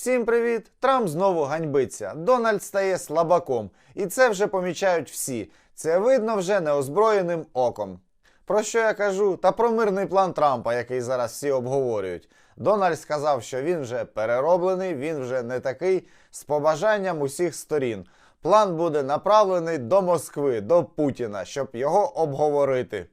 Всім привіт! Трамп знову ганьбиться. Дональд стає слабаком. І це вже помічають всі. Це видно вже неозброєним оком. Про що я кажу? Та про мирний план Трампа, який зараз всі обговорюють. Дональд сказав, що він вже перероблений, він вже не такий з побажанням усіх сторін. План буде направлений до Москви, до Путіна, щоб його обговорити.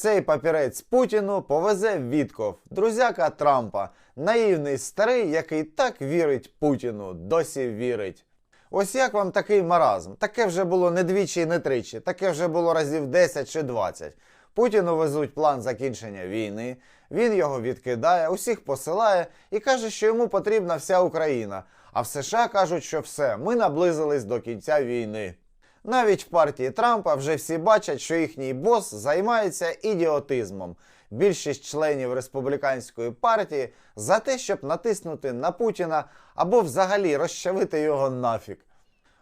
Цей папірець Путіну повезе Вітков, друзяка Трампа, наївний старий, який так вірить Путіну, досі вірить. Ось як вам такий маразм? Таке вже було не двічі і не тричі, таке вже було разів 10 чи 20. Путіну везуть план закінчення війни, він його відкидає, усіх посилає і каже, що йому потрібна вся Україна. А в США кажуть, що все, ми наблизились до кінця війни. Навіть в партії Трампа вже всі бачать, що їхній бос займається ідіотизмом. Більшість членів республіканської партії за те, щоб натиснути на Путіна або взагалі розчавити його нафіг.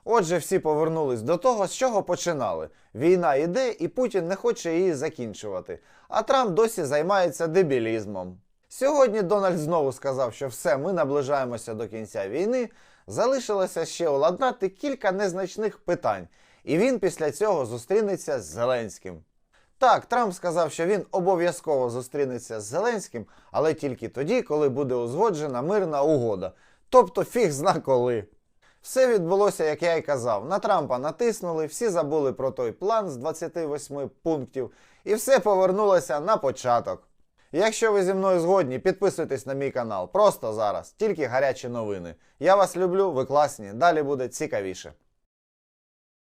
Отже, всі повернулись до того, з чого починали. Війна йде, і Путін не хоче її закінчувати. А Трамп досі займається дебілізмом. Сьогодні Дональд знову сказав, що все, ми наближаємося до кінця війни. Залишилося ще уладнати кілька незначних питань, і він після цього зустрінеться з Зеленським. Так, Трамп сказав, що він обов'язково зустрінеться з Зеленським, але тільки тоді, коли буде узгоджена мирна угода. Тобто фіг зна коли. Все відбулося, як я й казав. На Трампа натиснули, всі забули про той план з 28 пунктів, і все повернулося на початок. Якщо ви зі мною згодні, підписуйтесь на мій канал. Просто зараз, тільки гарячі новини. Я вас люблю, ви класні. Далі буде цікавіше.